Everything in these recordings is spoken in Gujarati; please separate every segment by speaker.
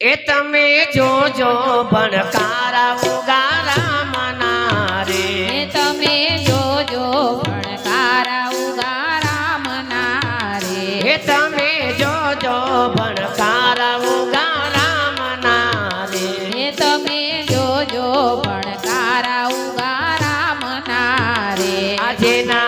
Speaker 1: એ તમે જોજો ભણકારા ઉગારા મના રે
Speaker 2: તમે જોજો ભણકારા ઉગારા મનારે.
Speaker 1: એ તમે જોજો ભણકારા ઉગારા મના રે
Speaker 2: એ તમે જોજો ભણકારા ઉગારા મનારે.
Speaker 1: આજે ના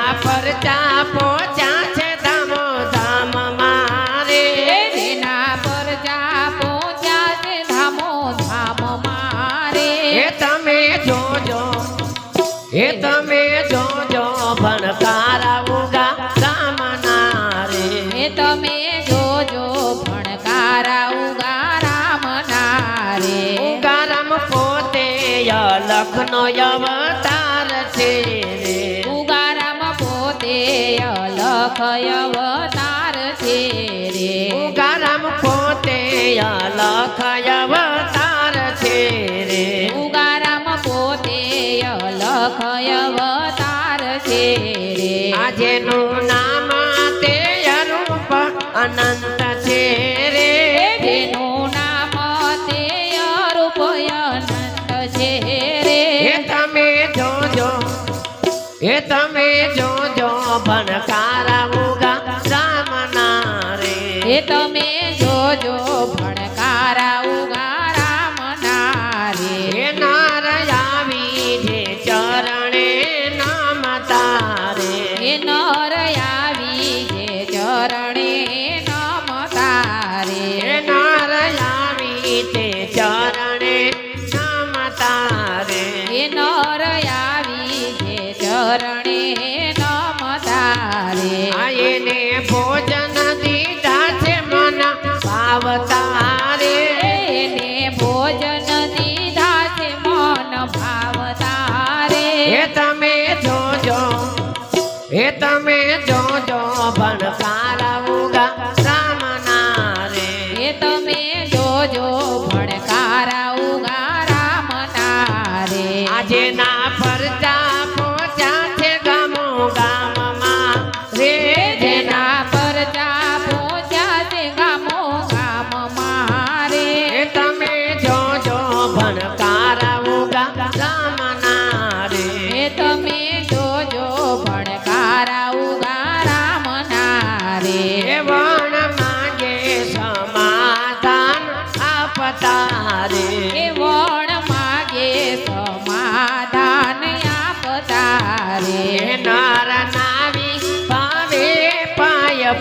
Speaker 1: એ તમે જોજો ભણકારા ઉગા મના રે.
Speaker 2: એ તમે જોજો ભણકારા ઉગારા મનારે
Speaker 1: ઉગારામ પોતે લખનો અવતાર અનંત છે રે
Speaker 2: જેનું નામ તે અરૂપ અનંત છે રે.
Speaker 1: એ તમે જોજો એ તમે જોજો ભણકારા ઉગા રામના રે.
Speaker 2: એ તમે જોજો ભણકારા
Speaker 1: ઉગા રામના રે.
Speaker 2: નાર
Speaker 1: એ તમે જોજો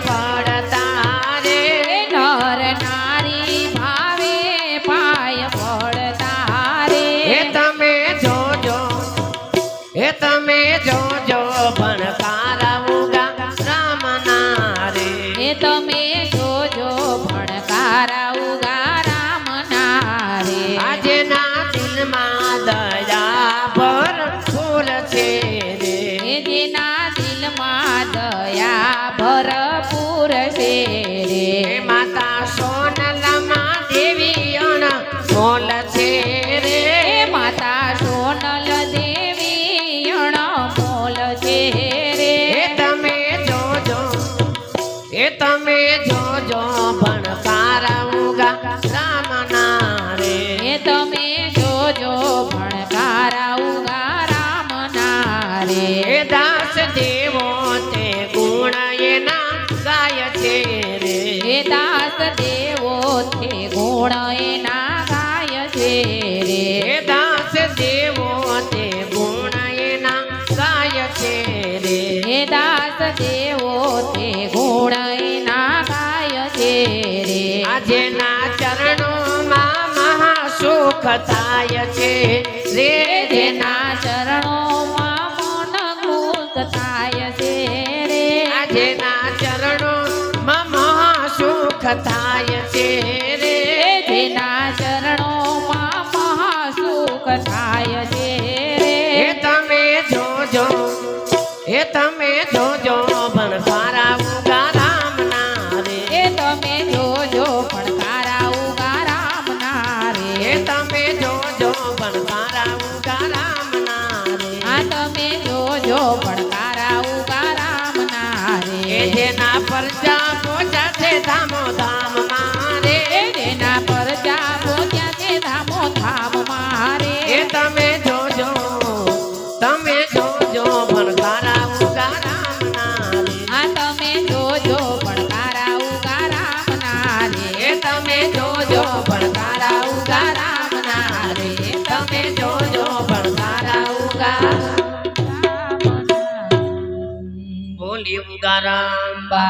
Speaker 1: પડતા રે
Speaker 2: નર નારી ભાવે પાય પડતા રે
Speaker 1: તમે જોજો એ તમે જોજો ભણકારા છે રે દાસ દેવો તે ગુણ એના ગાય છે રે.
Speaker 2: દાસ દેવો તે ગુણ એના ગાય છે રે.
Speaker 1: દાસ દેવો તે ગુણ એના ગાય છે રે. આજે ના ચરણોમાં મહાસુખ થાય છે. રે
Speaker 2: જેના ચરણોમાં
Speaker 1: મહાસુખ થાય છે રે.
Speaker 2: જેના ચરણોમાં મહાસુખ થાય છે
Speaker 1: એ
Speaker 2: રે
Speaker 1: તમે જોજો એ તમે જોજો પણ ઉગા રામના રે.
Speaker 2: એ તમે જોજો ઉગારામ ના
Speaker 1: એ
Speaker 2: રે.
Speaker 1: તમે જોજો ભણકારા ઉગા રામના રે.
Speaker 2: આ તમે જોજો ભણકારા garamba